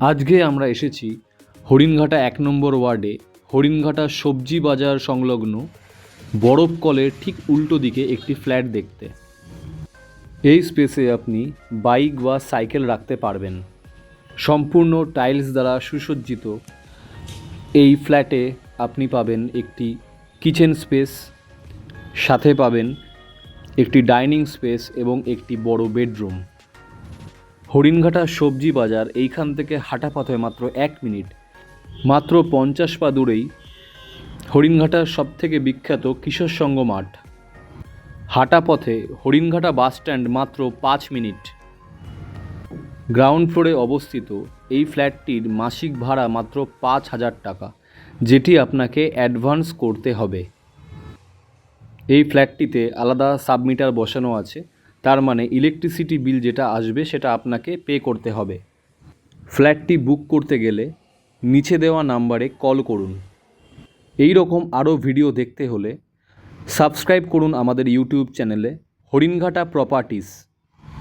আজকে আমরা এসেছি হরিণঘাটা এক নম্বর ওয়ার্ডে, হরিণঘাটা সবজি বাজার সংলগ্ন বরফ কলের ঠিক উল্টো দিকে একটি ফ্ল্যাট দেখতে। এই স্পেসে আপনি বাইক বা সাইকেল রাখতে পারবেন। সম্পূর্ণ টাইলস দ্বারা সুসজ্জিত। এই ফ্ল্যাটে আপনি পাবেন একটি কিচেন স্পেস, সাথে পাবেন একটি ডাইনিং স্পেস এবং একটি বড় বেডরুম। হরিণঘাটা সবজি বাজার এইখান থেকে হাঁটা পথে মাত্র এক মিনিট। মাত্র পঞ্চাশ পা দূরেই হরিণঘাটার সবথেকে বিখ্যাত কিশোর সংঘ মাঠ। হাঁটা পথে হরিণঘাটা বাস স্ট্যান্ড মাত্র পাঁচ মিনিট। গ্রাউন্ড ফ্লোরে অবস্থিত এই ফ্ল্যাটটির মাসিক ভাড়া মাত্র পাঁচ হাজার টাকা, যেটি আপনাকে অ্যাডভান্স করতে হবে। এই ফ্ল্যাটটিতে আলাদা সাবমিটার বসানো আছে তার মানে ইলেকট্রিসিটি বিল যেটা আসবে সেটা আপনাকে পে করতে হবে। ফ্ল্যাটটি বুক করতে গেলে নিচে দেওয়া নাম্বারে কল করুন। এই রকম আরও ভিডিও দেখতে হলে সাবস্ক্রাইব করুন আমাদের ইউটিউব চ্যানেলে হরিণঘাটা প্রপার্টিস